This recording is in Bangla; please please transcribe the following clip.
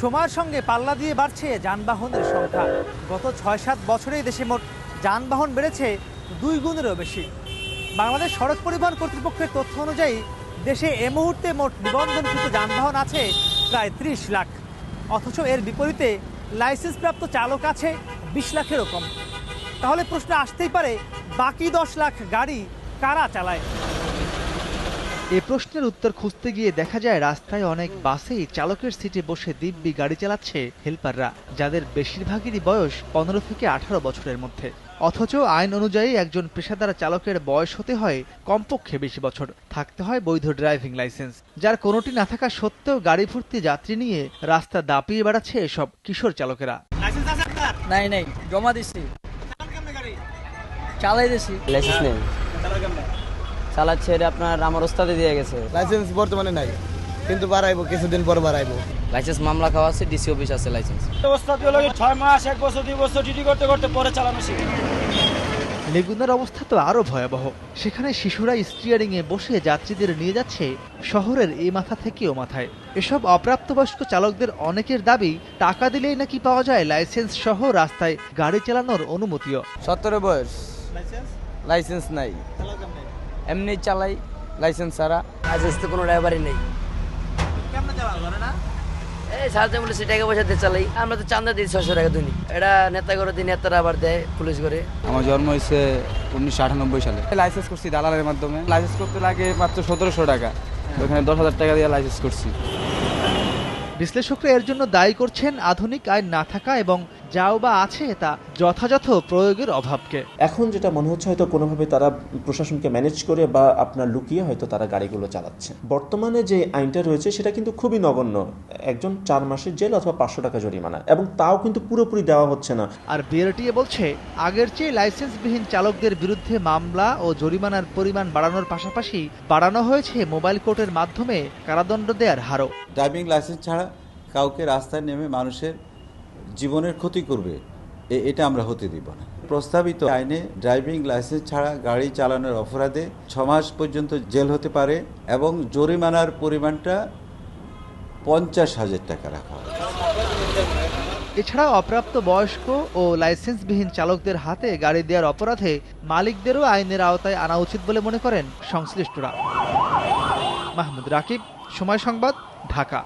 সময়ের সঙ্গে পাল্লা দিয়ে বাড়ছে যানবাহনের সংখ্যা। গত ছয় সাত বছরেই দেশে মোট যানবাহন বেড়েছে দুই গুণেরও বেশি। বাংলাদেশ সড়ক পরিবহন কর্তৃপক্ষের তথ্য অনুযায়ী, দেশে এ মুহূর্তে মোট নিবন্ধনকৃত যানবাহন আছে প্রায় ত্রিশ লাখ। অথচ এর বিপরীতে লাইসেন্সপ্রাপ্ত চালক আছে বিশ লাখেরও কম। তাহলে প্রশ্ন আসতেই পারে, বাকি দশ লাখ গাড়ি কারা চালায়? এ প্রশ্নের উত্তর খুঁজতে গিয়ে দেখা যায় রাস্তায় অনেক বাসেই চালকের সিটে বসে দিব্যি গাড়ি চালাচ্ছে হেল্পাররা যাদের বেশিরভাগেরই বয়স পনেরো থেকে আঠারো বছরের মধ্যে। অথচ আইন অনুযায়ী একজন পেশাদার চালকের বয়স হতে হয় কমপক্ষে বেশি বছর। থাকতে হয় বৈধ ড্রাইভিং লাইসেন্স। যার কোনোটি না থাকা সত্ত্বেও গাড়ি ভর্তি যাত্রী নিয়ে রাস্তা দাপিয়ে বেড়াচ্ছে এসব কিশোর চালকেরা। নাই নাই জমা দিছি। চালাই দিছি। লাইসেন্স নেই। চালাচ্ছে এটা আপনার আমার ওস্তাদে দিয়ে গেছে। লাইসেন্স বর্তমানে নাই কিন্তু বাড়াইবো কিছুদিন পর বাড়াইবো। লাইসেন্স মামলা খাওয়া আছে ডিসি অফিস আছে লাইসেন্স ছয় মাস এক বছর দুই বছর ডিউটি করতে করতে পরে চালানো শিখি? লেগুনার অবস্থা তো আরও ভয়াবহ। সেখানে শিশুরা স্টিয়ারিংয়ে বসে যাত্রীদের নিয়ে যাচ্ছে শহরের এই মাথা থেকে ও মাথায়। এসব অপ্রাপ্তবয়স্ক চালকদের অনেকের দাবি টাকা দিলেই নাকি পাওয়া যায় লাইসেন্স সহ রাস্তায় গাড়ি চালানোর অনুমতিও। সতেরো বয়স। লাইসেন্স লাইসেন্স নাই। এমনি চালাই লাইসেন্স ছাড়া। লাইসেন্স তো কোনো ড্রাইভারই নেই। এই সাহায্য বলে সে টাকা পয়সা দিয়ে চালাই। আমরা তো চান্দা দিই ছশো টাকা দিনই এটা নেতা করে দিই নেতারা আবার দেয় পুলিশ করে। আমার জন্ম হয়েছে উনিশশো আটানব্বই সালে। লাইসেন্স করছি দালালের মাধ্যমে। লাইসেন্স করতে লাগে মাত্র সতেরোশো টাকা। ওখানে দশ হাজার টাকা দিয়ে লাইসেন্স করছি। বিশ্লেষকরা এর জন্য দায়ী করছেন আধুনিক আইন না থাকা এবং যাও বা আছে তা যথাযথ প্রয়োগের অভাবকে। এখন যেটা মনে হচ্ছে হয়তো কোনোভাবে তারা প্রশাসনকে ম্যানেজ করে বা আপনার লুকিয়ে হয়তো তারা গাড়িগুলো চালাচ্ছে। বর্তমানে যে আইনটা রয়েছে সেটা কিন্তু খুবই নগণ্য। একজন চার মাসের জেল অথবা পাঁচশো টাকা জরিমানা এবং তাও কিন্তু পুরোপুরি দেওয়া হচ্ছে না। আর বিআরটিএ বলছে আগের চেয়ে লাইসেন্সবিহীন চালকদের বিরুদ্ধে মামলা ও জরিমানার পরিমাণ বাড়ানোর পাশাপাশি বাড়ানো হয়েছে মোবাইল কোর্টের মাধ্যমে কারাদণ্ড দেওয়ার হারও। ড্রাইভিং লাইসেন্স ছাড়া কাউকে রাস্তায় নেমে মানুষের জীবনের ক্ষতি করবে এটা আমরা হতে দিব না। প্রস্তাবিত আইনে ড্রাইভিং লাইসেন্স ছাড়া গাড়ি চালানোর অপরাধে ছ মাস পর্যন্ত জেল হতে পারে এবং জরিমানার পরিমাণটা পঞ্চাশ হাজার টাকা রাখা হয় এছাড়া অপ্রাপ্ত বয়স্ক ও লাইসেন্সবিহীন চালকদের হাতে গাড়ি দেওয়ার অপরাধে মালিকদেরও আইনের আওতায় আনা উচিত বলে মনে করেন সংশ্লিষ্টরা। মাহমুদ রাকিব, সময় সংবাদ, ঢাকা।